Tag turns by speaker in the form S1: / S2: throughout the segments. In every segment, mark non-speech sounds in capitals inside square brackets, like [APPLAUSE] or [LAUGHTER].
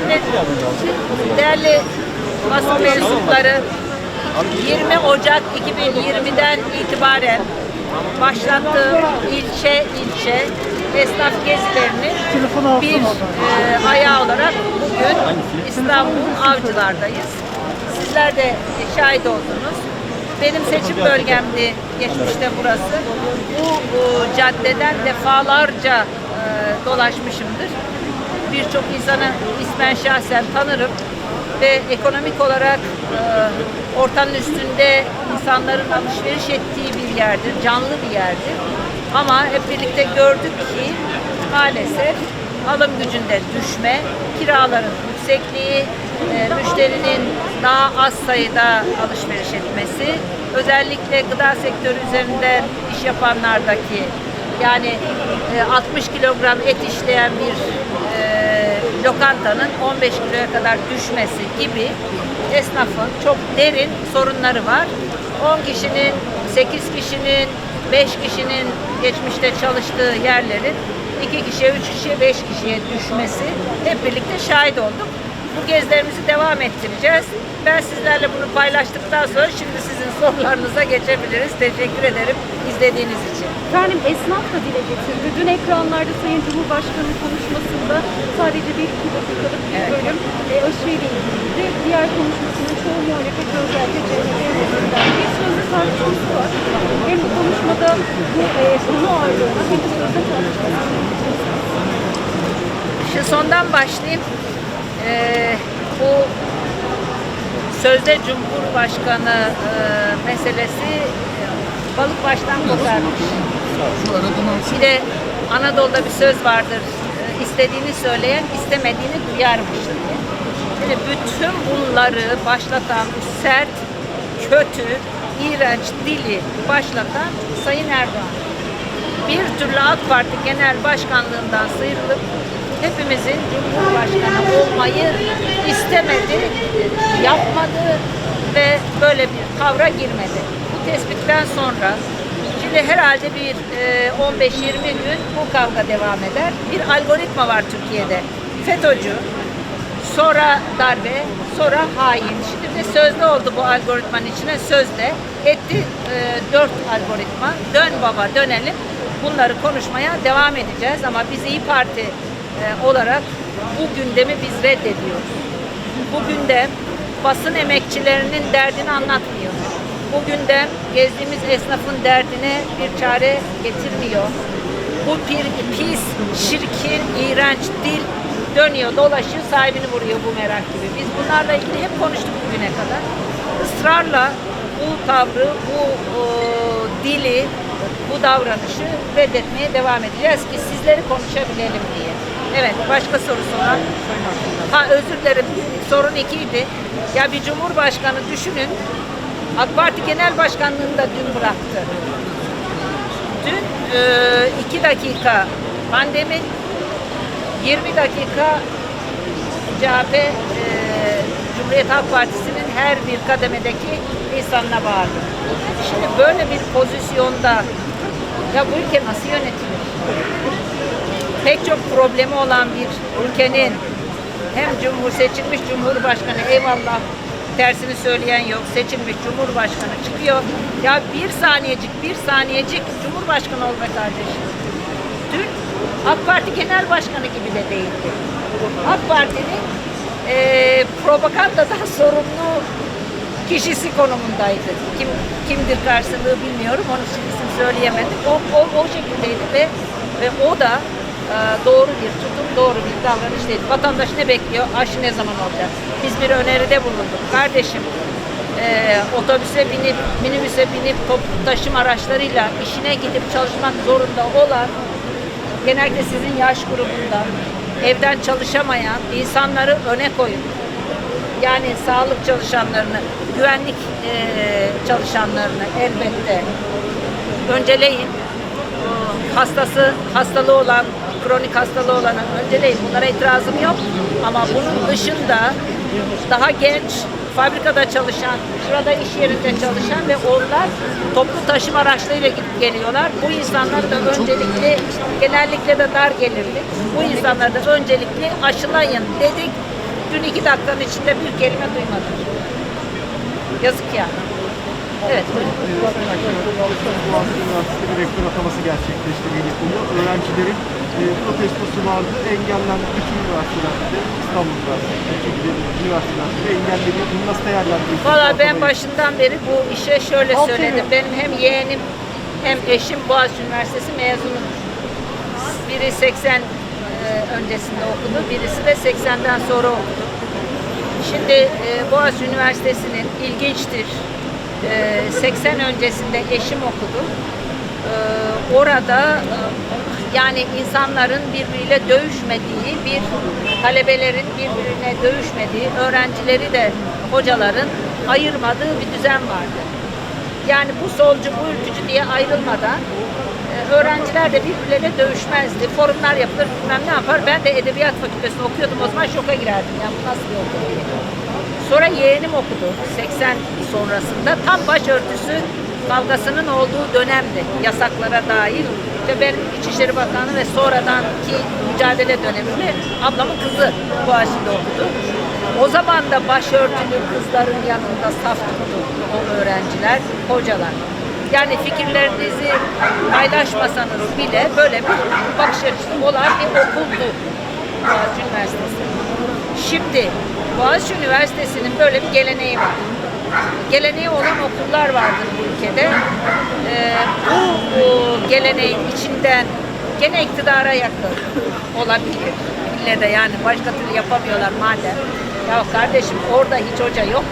S1: Şimdi değerli basın mensupları 20 Ocak 2020'den itibaren başlattığım ilçe ilçe esnaf gezilerini bir e, ayağı olarak bugün İstanbul Avcılar'dayız. Sizler de şahit oldunuz. Benim seçim bölgemdi geçmişte burası. Bu, bu caddeden defalarca e, dolaşmışımdır. Birçok insanı ismen şahsen tanırım ve ekonomik olarak e, ortanın üstünde insanların alışveriş ettiği bir yerdir, canlı bir yerdir. Ama hep birlikte gördük ki maalesef alım gücünde düşme, kiraların yüksekliği, e, müşterinin daha az sayıda alışveriş etmesi, özellikle gıda sektörü üzerinden iş yapanlardaki yani e, 60 kilogram et işleyen bir e, lokantanın 15 kiloya kadar düşmesi gibi esnafın çok derin sorunları var. 10 kişinin, 8 kişinin, 5 kişinin geçmişte çalıştığı yerlerin 2 kişiye, 3 kişiye, 5 kişiye düşmesi hep birlikte şahit olduk. Bu gezilerimizi devam ettireceğiz. Ben sizlerle bunu paylaştıktan sonra şimdi sizin sorularınıza geçebiliriz. Teşekkür ederim izlediğiniz için.
S2: Efendim esnaf da dile getirdi. Dün ekranlarda Sayın Cumhurbaşkanı konuşmasında sadece bir iki dakikalık bir
S1: Evet.
S2: bölüm e, aşıyla ilgiliydi. Diğer konuşmasının çoğu muhalefet özellikle CHP yönetinden bir sözlü tartışması var. Hem bu konuşmada bu e, konu ağırlığına hem de sözde tartışması.
S1: Şu sondan başlayayım. Ee, bu sözde Cumhurbaşkanı e, meselesi balık baştan kokarmış. Bir de Anadolu'da bir söz vardır. e, istediğini söyleyen istemediğini duyarmış diye. Şimdi bütün bunları başlatan sert, kötü, iğrenç dili başlatan Sayın Erdoğan bir türlü AK Parti Genel Başkanlığından sıyrılıp hepimizin Cumhurbaşkanı olmayı istemedi, yapmadı ve böyle bir kavra girmedi. Tespitten sonra şimdi herhalde bir e, 15-20 gün bu kavga devam eder. Bir algoritma var Türkiye'de. FETÖ'cü, sonra darbe, sonra hain. Şimdi de sözde oldu bu algoritmanın içine sözde. Etti e, dört algoritma. Dön baba dönelim. Bunları konuşmaya devam edeceğiz ama biz İyi Parti e, olarak bu gündemi biz reddediyoruz. Bu gündem basın emekçilerinin derdini anlatmıyor. Bu gündem gezdiğimiz esnafın derdine bir çare getirmiyor. Bu bir pis, şirkin, iğrenç dil dönüyor, dolaşıyor, sahibini vuruyor bu merak gibi. Biz bunlarla ilgili hep konuştuk bugüne kadar. Israrla bu tavrı, bu o, dili, bu davranışı reddetmeye devam edeceğiz ki sizleri konuşabilelim diye. Evet, başka sorusu olan? Ha özür dilerim, sorun ikiydi. Ya bir cumhurbaşkanı düşünün, AK Parti Genel Başkanlığını da dün bıraktı. Dün e, iki dakika pandemi, 20 dakika CHP e, Cumhuriyet Halk Partisi'nin her bir kademedeki insanına bağırdı. Şimdi böyle bir pozisyonda ya bu ülke nasıl yönetilir? Pek çok problemi olan bir ülkenin hem cumhur seçilmiş cumhurbaşkanı eyvallah tersini söyleyen yok. Seçilmiş cumhurbaşkanı çıkıyor. Ya bir saniyecik bir saniyecik cumhurbaşkanı ol be kardeşim. Dün AK Parti Genel Başkanı gibi de değildi. AK Parti'nin eee propagandadan [LAUGHS] sorumlu kişisi konumundaydı. Kim kimdir karşılığı bilmiyorum. Onun için isim söyleyemedim. O, o, o şekildeydi ve ve o da e, doğru bir tutum, doğru bir davranış değil. Vatandaş ne bekliyor? Aşı ne zaman olacak? Biz bir öneride bulunduk. Kardeşim e, otobüse binip, minibüse binip toplu taşıma araçlarıyla işine gidip çalışmak zorunda olan genellikle sizin yaş grubunda evden çalışamayan insanları öne koyun. Yani sağlık çalışanlarını, güvenlik eee, çalışanlarını elbette önceleyin. Hastası, hastalığı olan, kronik hastalığı olanı önceleyin. Bunlara itirazım yok. Ama bunun dışında daha genç, fabrikada çalışan, şurada iş yerinde çalışan ve onlar toplu taşıma araçlarıyla gidip geliyorlar. Bu insanları da öncelikli, genellikle de dar gelirli, bu insanları da öncelikli aşılayın dedik Dün iki dakikanın içinde bir kelime duymadım. Yazık ya. Evet.
S3: Boğaziçi Üniversitesi'nde bir rektör ataması gerçekleşti Melih Kulu. Öğrencilerin e, protestosu vardı. Engellendi bütün üniversitelerde, İstanbul Üniversitesi gibi üniversitelerde engelleniyor. Bunu nasıl değerlendiriyorsunuz?
S1: Valla ben başından beri bu işe şöyle
S2: Aferin.
S1: söyledim. Benim hem yeğenim hem eşim Boğaziçi Üniversitesi mezunu. Biri 80 e, öncesinde okudu, birisi de 80'den sonra okudu. Şimdi e, Boğaziçi Üniversitesi'nin ilginçtir. E, 80 öncesinde eşim okudu. E, orada e, yani insanların birbiriyle dövüşmediği, bir talebelerin birbirine dövüşmediği, öğrencileri de hocaların ayırmadığı bir düzen vardı. Yani bu solcu, bu ülkücü diye ayrılmadan e, öğrenciler de birbirleriyle dövüşmezdi. Forumlar yapılır, bilmem ne yapar. Ben de Edebiyat Fakültesi'nde okuyordum. O zaman şoka girerdim. Yani bu nasıl bir okul diye. Sonra yeğenim okudu 80 sonrasında. Tam başörtüsü kavgasının olduğu dönemdi. Yasaklara dair. İşte benim İçişleri Bakanı ve sonradanki mücadele döneminde ablamın kızı Boğaziçi'nde okudu. O zaman da başörtülü kızların yanında saf tuttu o öğrenciler, hocalar. Yani fikirlerinizi paylaşmasanız bile böyle bir bakış açısı olan bir okuldu Boğaziçi Üniversitesi. Şimdi Boğaziçi Üniversitesi'nin böyle bir geleneği var. Geleneği olan okullar vardır bu ülkede. Ee, bu, bu geleneğin içinden gene iktidara yakın olabilir. İlle de yani başka türlü yapamıyorlar madem. Ya kardeşim orada hiç hoca yok?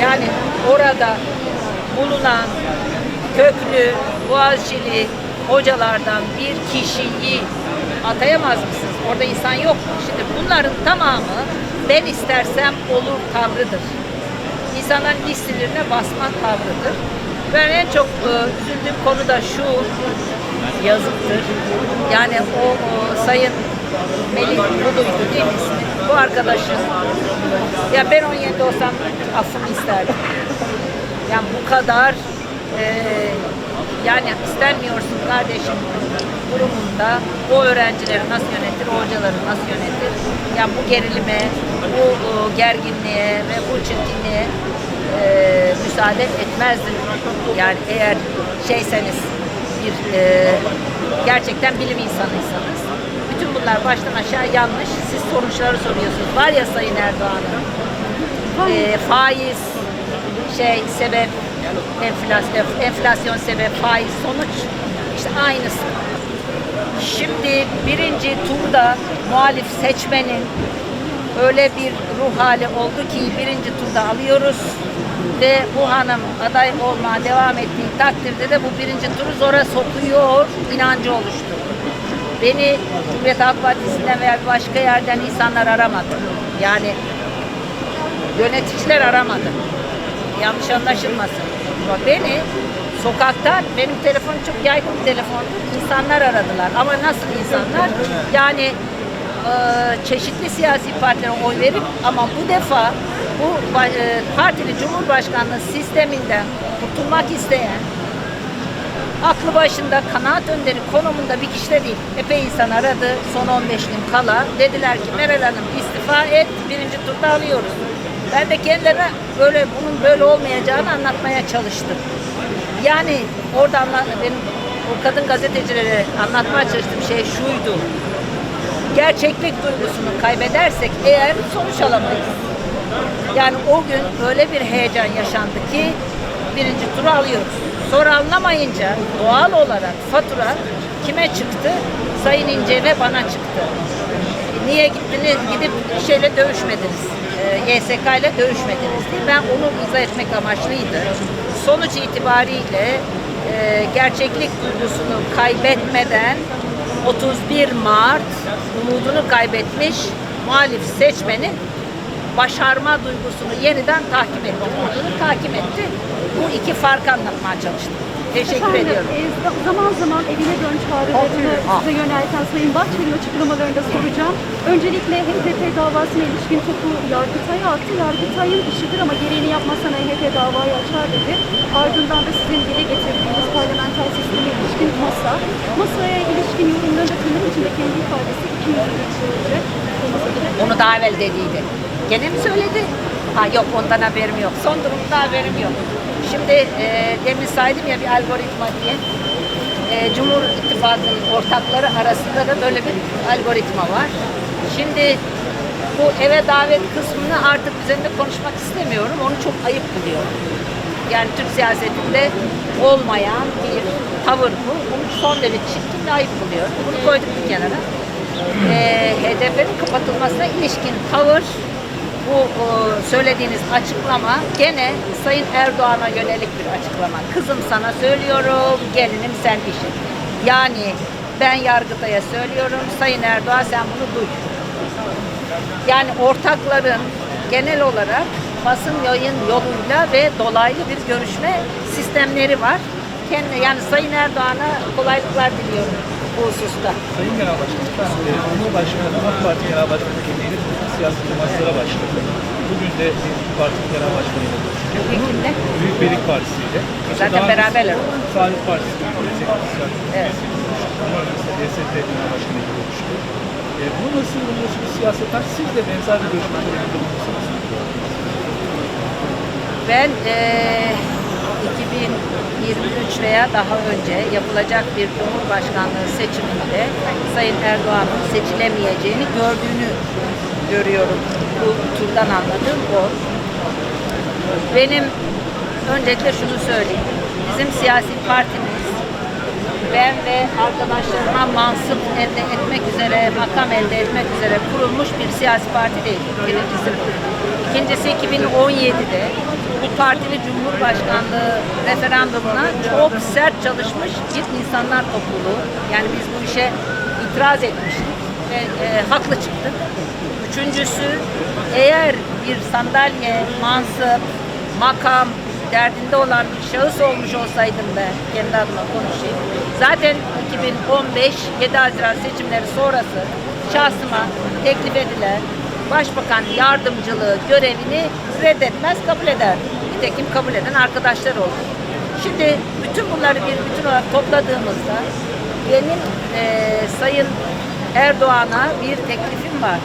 S1: Yani orada bulunan köklü, boğazcili hocalardan bir kişiyi atayamaz mısınız? Orada insan yok mu? Şimdi bunların tamamı ben istersem olur tavrıdır. İnsanların listelerine basma tavrıdır. Ben en çok e, üzüldüğüm konu da şu yazıktır. Yani o, o sayın Melih Bulu'ydu değil mi? Bu arkadaşın. Ya ben 17 olsam affımı isterdim. Yani bu kadar e, yani istenmiyorsun kardeşim durumunda o öğrencileri nasıl yönetir, o hocaları nasıl yönetir? Yani bu gerilime, bu e, gerginliğe ve bu çirkinliğe e, müsaade etmezdim. Yani eğer şeyseniz bir e, gerçekten bilim insanıysanız bütün bunlar baştan aşağı yanlış. Siz sonuçları soruyorsunuz. Var ya Sayın Erdoğan'ın e, faiz şey sebep enflasyon, enflasyon sebep faiz sonuç işte aynısı. Şimdi birinci turda muhalif seçmenin öyle bir ruh hali oldu ki birinci turda alıyoruz ve bu hanım aday olmaya devam ettiği takdirde de bu birinci turu zora sokuyor inancı oluştu. Beni Cumhuriyet Halk Partisi'nden veya bir başka yerden insanlar aramadı. Yani yöneticiler aramadı. Yanlış anlaşılmasın. Beni sokaktan, benim telefonum çok yaygın bir telefondu. İnsanlar aradılar. Ama nasıl insanlar? Yani çeşitli siyasi partilere oy verip ama bu defa bu e, partili cumhurbaşkanlığı sisteminden kurtulmak isteyen aklı başında kanaat önderi konumunda bir kişi de değil. Epey insan aradı son 15 gün kala. Dediler ki Meral Hanım istifa et birinci turda alıyoruz. Ben de kendilerine böyle bunun böyle olmayacağını anlatmaya çalıştım. Yani orada anla, benim o kadın gazetecilere anlatmaya çalıştığım şey şuydu. Gerçeklik duygusunu kaybedersek eğer sonuç alamayız. Yani o gün öyle bir heyecan yaşandı ki birinci turu alıyoruz. Sonra alınamayınca doğal olarak fatura kime çıktı? Sayın İnce ve bana çıktı. Niye gittiniz? Gidip şeyle dövüşmediniz. E, YSK ile dövüşmediniz diye. Ben onu izah etmek amaçlıydı. Sonuç itibariyle e, gerçeklik duygusunu kaybetmeden 31 Mart umudunu kaybetmiş muhalif seçmenin başarma duygusunu yeniden takip etti. Umudunu takip etti. Bu iki farkı anlatmaya çalıştım. Teşekkür
S2: Efendim,
S1: ediyorum.
S2: e, za- zaman zaman evine dön çağrılarını size yönelten Sayın Bahçeli'nin açıklamalarında soracağım. Öncelikle HDP davasına ilişkin topu Yargıtay'a attı. Yargıtay'ın işidir ama gereğini yapmazsan HDP davayı açar dedi. Ardından da sizin dile getirdiğiniz parlamenter sisteme ilişkin masa. Masaya ilişkin yorumlarında tırnak içinde kendi ifadesi iki yüzlü sürece
S1: Onu daha evvel dediydi. Gene mi söyledi? Ha yok ondan haberim yok. Son durumda haberim yok. Şimdi e, demin saydım ya bir algoritma diye. E, Cumhur İttifakı'nın ortakları arasında da böyle bir algoritma var. Şimdi bu eve davet kısmını artık üzerinde konuşmak istemiyorum. Onu çok ayıp buluyorum. Yani Türk siyasetinde olmayan bir tavır bu. Bunu son derece çirkin ve ayıp buluyorum. Bunu koyduk bir kenara. E, HDP'nin kapatılmasına ilişkin tavır bu o, söylediğiniz açıklama gene Sayın Erdoğan'a yönelik bir açıklama. Kızım sana söylüyorum, gelinim sen işin. Yani ben Yargıtay'a söylüyorum, Sayın Erdoğan sen bunu duy. Yani ortakların genel olarak basın yayın yoluyla ve dolaylı bir görüşme sistemleri var. Kendi, yani Sayın Erdoğan'a kolaylıklar diliyorum bu hususta.
S4: Sayın Genel Başkanım, e, Cumhurbaşkanı AK Parti Genel Başkanı kimliğini siyasi temaslara başladı. Bugün de bir parti genel başkanıyla görüşecek.
S1: Kimle?
S4: Büyük Birlik Partisi ile.
S1: Zaten beraberler.
S4: Saadet Partisi ile görüşecek.
S1: Evet.
S4: DST Genel Başkanı ile görüştü. E, bu nasıl, bu nasıl bir siyaset? Siz de benzer bir görüşmelerinde bulunmuşsunuz.
S1: Ben eee 2023 veya daha önce yapılacak bir Cumhurbaşkanlığı seçiminde Sayın Erdoğan'ın seçilemeyeceğini gördüğünü görüyorum. Bu turdan anladığım o. Benim öncelikle şunu söyleyeyim. Bizim siyasi partimiz ben ve arkadaşlarıma mansıp elde etmek üzere, makam elde etmek üzere kurulmuş bir siyasi parti değil. Birincisi. İkincisi 2017'de bu partili Cumhurbaşkanlığı referandumuna çok sert çalışmış bir insanlar topluluğu. Yani biz bu işe itiraz etmiştik ve e, haklı çıktık. Üçüncüsü eğer bir sandalye, mansıp, makam derdinde olan bir şahıs olmuş olsaydım ben kendi adıma konuşayım. Zaten 2015 7 Haziran seçimleri sonrası şahsıma teklif edilen başbakan yardımcılığı görevini reddetmez kabul eder. Nitekim kabul eden arkadaşlar oldu. Şimdi bütün bunları bir bütün olarak topladığımızda benim eee, Sayın Erdoğan'a bir teklifim var.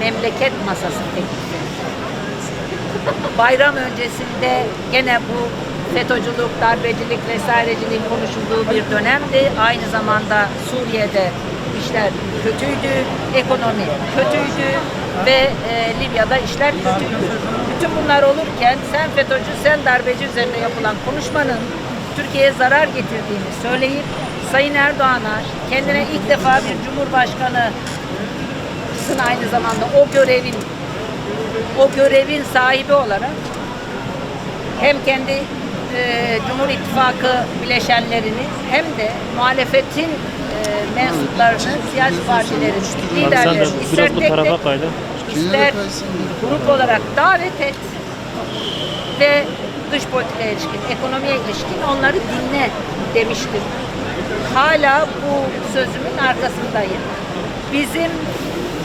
S1: Memleket masası teklifi [LAUGHS] bayram öncesinde gene bu FETÖ'cülük, darbecilik vesairecilik konuşulduğu bir dönemdi. Aynı zamanda Suriye'de işler kötüydü, ekonomi kötüydü ve e, Libya'da işler kötüydü. Bütün bunlar olurken sen FETÖ'cü, sen darbeci üzerinde yapılan konuşmanın Türkiye'ye zarar getirdiğini söyleyip Sayın Erdoğan'a kendine ilk defa bir cumhurbaşkanı aynı zamanda o görevin o görevin sahibi olarak hem kendi e, Cumhur İttifakı bileşenlerini hem de muhalefetin e, mensuplarını, siyasi partilerin liderlerini ister tek tek, ister grup olarak davet et ve dış politikaya ilişkin, ekonomiye ilişkin onları dinle demiştim. Hala bu sözümün arkasındayım. Bizim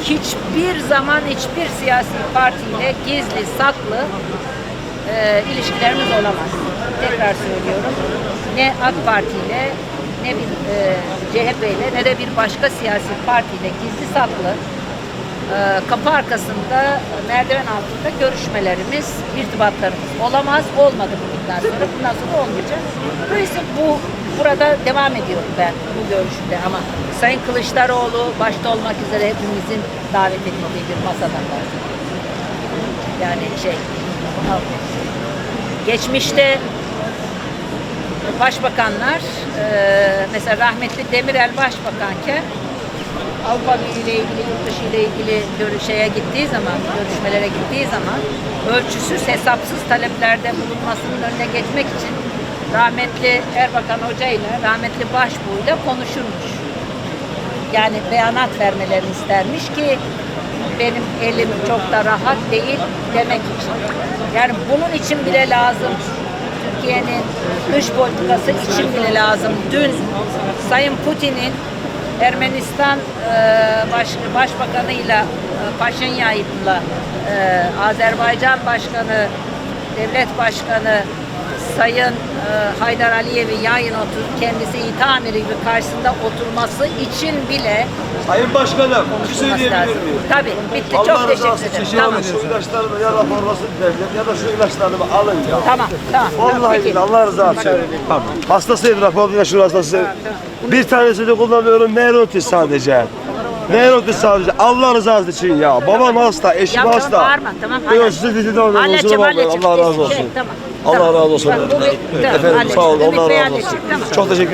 S1: hiçbir zaman hiçbir siyasi partiyle gizli, saklı e, ilişkilerimiz olamaz. Tekrar söylüyorum. Ne AK Parti ile ne bir e, CHP ile ne de bir başka siyasi partiyle gizli saklı e, kapı arkasında merdiven altında görüşmelerimiz, irtibatlarımız olamaz. Olmadı bundan sonra. Bundan sonra olmayacak. Dolayısıyla bu burada devam ediyorum ben bu görüşümde ama Sayın Kılıçdaroğlu başta olmak üzere hepimizin davet edildiği bir masadan bahsediyorum. Yani şey geçmişte başbakanlar e, mesela rahmetli Demirel başbakanken Avrupa Birliği ile ilgili, yurt dışı ile ilgili görüşeye gittiği zaman, görüşmelere gittiği zaman ölçüsüz, hesapsız taleplerde bulunmasının önüne geçmek için rahmetli Erbakan Hoca ile rahmetli Başbuğ ile konuşurmuş. Yani beyanat vermelerini istermiş ki benim elim çok da rahat değil demek için. Yani bunun için bile lazım. Türkiye'nin dış politikası için bile lazım. Dün Sayın Putin'in Ermenistan e, baş, Başbakanı'yla e, Paşinyay'la e, Azerbaycan Başkanı, Devlet Başkanı Sayın e, Haydar Aliyev'i yayın otur kendisi İTA amiri gibi karşısında oturması için bile
S5: Sayın Başkanım, bir şey söyleyebilir
S1: lazım.
S5: miyim?
S1: Tabii bitti çok teşekkür ederim.
S5: şey
S1: Tamam.
S5: alın, şu ilaçlarımı ya raporlasın devlet ya da şu ilaçlarımı alın ya.
S1: Tamam, tamam.
S5: Vallahi
S1: Peki.
S5: billahi Allah rızası için. Hastasıyım raporlu yaşı hastası. Bir tanesini kullanıyorum Neurotis sadece. Neurotis sadece. Allah rızası için ya. Babam hasta, eşim
S1: Ya tamam,
S5: hasta.
S1: bağırma, tamam,
S5: Yok
S1: halledeceğim.
S5: sizi Kusura bakmayın.
S1: halledeceğim.
S5: Allah razı
S1: Şey,
S5: olsun.
S1: tamam.
S5: Allah razı olsun. Efendim sağ olun. Allah razı olsun. Çok teşekkür